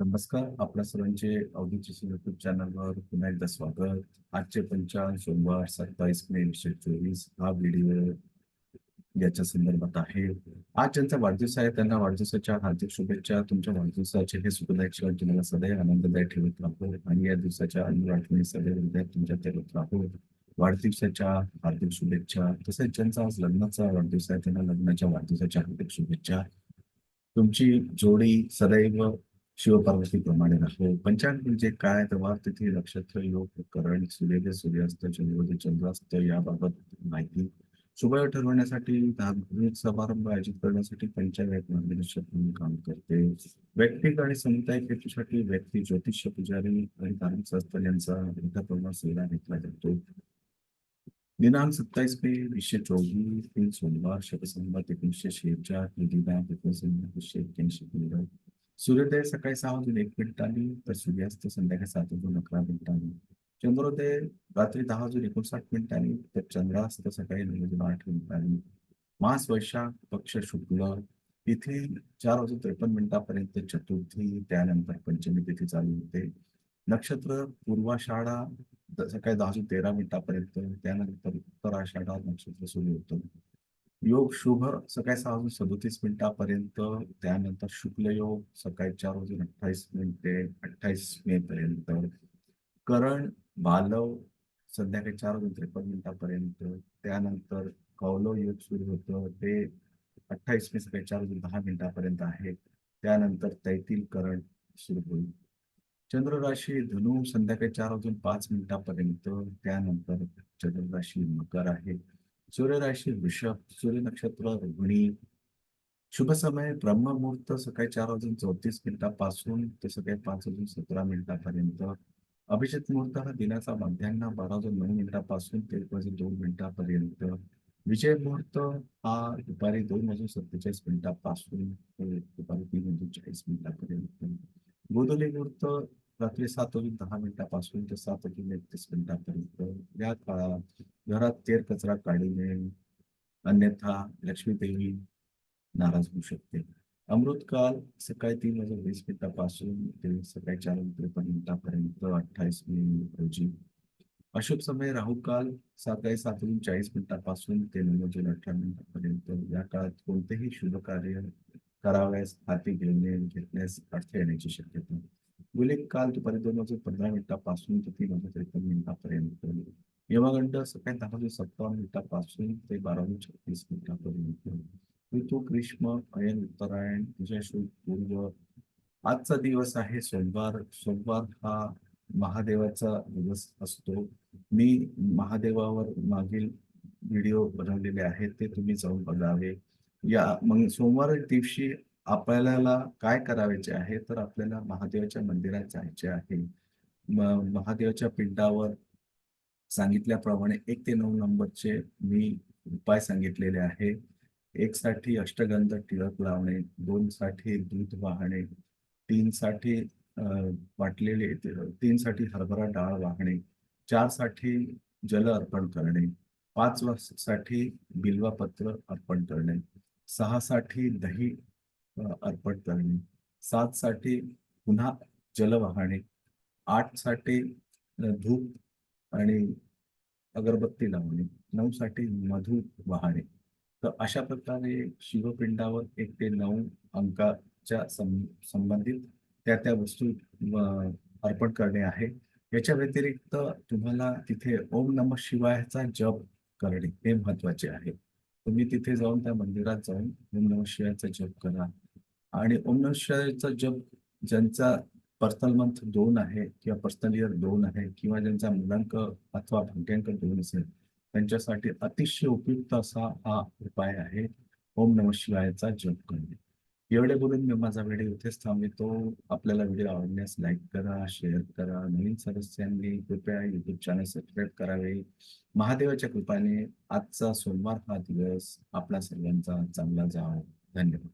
नमस्कार. आपल्या सर्वांचे अवधीची युट्यूब चॅनलवर पुन्हा एकदा स्वागत. आजचे पंचांग सोमवार सत्तावीस मे एकशे चोवीस. हा व्हिडिओ याच्या संदर्भात आहे. आज ज्यांचा वाढदिवस आहे त्यांना वाढदिवसाच्या हार्दिक शुभेच्छा. तुमच्या वाढदिवसाचे हे सुखदायक क्षण तुम्हाला सदैव आनंददायी ठेवत राहतो आणि या दिवसाच्या अन्य आठवणी सदैव हृदयात तुमच्या ठेवत राहतो वाढदिवसाच्या हार्दिक शुभेच्छा. तसेच ज्यांचा आज लग्नाचा वाढदिवस आहे त्यांना लग्नाच्या वाढदिवसाच्या हार्दिक शुभेच्छा. तुमची जोडी सदैव शिवपार्वती प्रमाणे राहो पंचांग म्हणजे काय नक्षत्र, योग, करण, सूर्योदय, सूर्यास्त, चंद्रोदय, चंद्रास्त याबाबत धार्मिक समारंभ आयोजित एक मार्गदर्शक काम करते. वैयक्तिक आणि ज्योतिष्य पुजारी धार्मिक जातो. दिनांक सत्तावीस मे, वीसशे चोवीस, सोमवार एकोणीसशे शेहेचाळ दिनांक सूर्योदय सकाळी सहा वाजून एक मिनिटांनी तर सूर्यास्त संध्याकाळी सात वाजून अकरा मिनिटांनी चंद्रोदय रात्री दहा वाजून एकोणसाठ मिनिटांनी तर चंद्रास्त सकाळी नऊ वाजून आठ मिनिटांनी मास वैशाख पक्ष शुक्ल तिथे चार वाजून त्रेपन्न मिनिटापर्यंत चतुर्थी त्यानंतर पंचमी तिथी चालू होते. नक्षत्र पूर्वाषाढा सकाळी दहा वाजून तेरा मिनिटापर्यंत त्यानंतर उत्तराषाढा नक्षत्र सुरू होतं. योग शुभ सकाळी सहा वाजून सदोतीस मिनिटापर्यंत त्यानंतर शुक्ल योग सकाळी चार वाजून अठ्ठावीस मिनिटे अठ्ठावीस मे पर्यंत करण बालव संध्याकाळी चार वाजून त्रेपन्न मिनिटापर्यंत. त्यानंतर कौलव योग सुरू होतं ते अठ्ठावीस मे सकाळी चार वाजून दहा मिनिटापर्यंत आहे. त्यानंतर तैतील करण सुरू होईल. चंद्र राशी धनु संध्याकाळी चार वाजून पाच मिनिटापर्यंत त्यानंतर चंद्र राशी मकर आहे. सूर्यराशी वृषभ सूर्य नक्षत्र रोहिणी शुभ समय ब्रह्ममुहूर्त सकाळी चार वाजून चौतीस मिनिटापासून ते सकाळी पाच वाजून सतरा मिनिटापर्यंत. अभिजित मुहूर्त हा दिनाचा मध्यान्ह बारा वाजून नऊ मिनिटापासून ते एक वाजून दोन मिनिटापर्यंत. विजय मुहूर्त हा दुपारी दोन वाजून सत्तेचाळीस मिनिटापासून ते दुपारी तीन वाजून चाळीस मिनिटापर्यंत. गोदोली मुहूर्त रात्री सात वाजून दहा मिनिटापासून ते सात वाजून एकतीस मिनिटापर्यंत. या काळात घरात तेर कचरा काढू नये अन्यथा लक्ष्मी देवी नाराज होऊ शकते. अमृतकाल सकाळी तीन वाजून वीस मिनिटापासून ते सकाळी चार त्रेपन्न मिनिटापर्यंत अठ्ठावीस मे रोजी. अशुभ समय राहुकाल सकाळी सात वाजून चाळीस मिनिटापासून ते नऊ वाजून अठरा मिनिटापर्यंत. या काळात कोणतेही शुभ कार्य करावयास हाती घेणे घेतल्यास अडथळे येण्याची शक्यता. गुलिक काल दुपारी दोन वाजून पंधरा मिनिटापासून ते तीन वाजून त्रेपन्न मिनिटापर्यंत. यमगंड सकाळी दहा ते सत्तावन्न मिनिटापासून ते बारा छत्तीस मिनिटापर्यंत ऋतू ग्रीष्म अयन उत्तरायण पूर्व आजचा दिवस आहे सोमवार. सोमवार हा महादेवाचा दिवस असतो. मी महादेवावर मागील व्हिडिओ बनवलेले आहेत ते तुम्ही जाऊन बघावे. या मग सोमवार दिवशी आपल्याला काय करायचे आहे तर आपल्याला महादेवाच्या मंदिरात जायचे आहे. महादेवाच्या पिंडावर सांगितल्याप्रमाणे एक ते नऊ नंबरचे मी उपाय सांगितलेले आहे. एक साठी अष्टगंध टिळक लावणे दोन साठी दूध वाहणे तीन साठी वाटलेले तीन साठी हरभरा डाळ वाहणे चारसाठी जल अर्पण करणे पाच साठी बिल्वापत्र अर्पण करणे सहा साठी दही अर्पण करणे सात साठी पुन्हा जल वाहणे आठसाठी धूप आणि अगरबत्ती लावणे नऊसाठी मधु वाहणे तर अशा प्रकारे शिवपिंडावर एक ते नऊ अंकाच्या सं- संबंधित त्या त्या वस्तू अर्पण करणे आहे. याच्या व्यतिरिक्त तुम्हाला तिथे ओम नम शिवायचा जप करणे हे महत्त्वाचे आहे. तुम्ही तिथे जाऊन त्या मंदिरात जाऊन ओम नम शिवायचा जप करा. आणि ओम नम शिवायचा जप ज्यांचा पर्सनल मंथ दोन आहे किंवा पर्सनल इयर दोन आहे किंवा ज्यांचा मुलांक अथवा भाग्यांक दोन असेल त्यांच्यासाठी अतिशय उपयुक्त असा हा उपाय आहे. ओम नम शिवायचा जप करणे. एवढे बोलून मी माझा व्हिडिओ इथेच थांबवितो. आपल्याला व्हिडिओ आवडल्यास लाईक करा शेअर करा. नवीन सदस्यांनी कृपया युट्यूब चॅनल सबस्क्राईब करावे. महादेवाच्या कृपाने आजचा सोमवार हा दिवस आपल्या सर्वांचा चांगला जावा. धन्यवाद.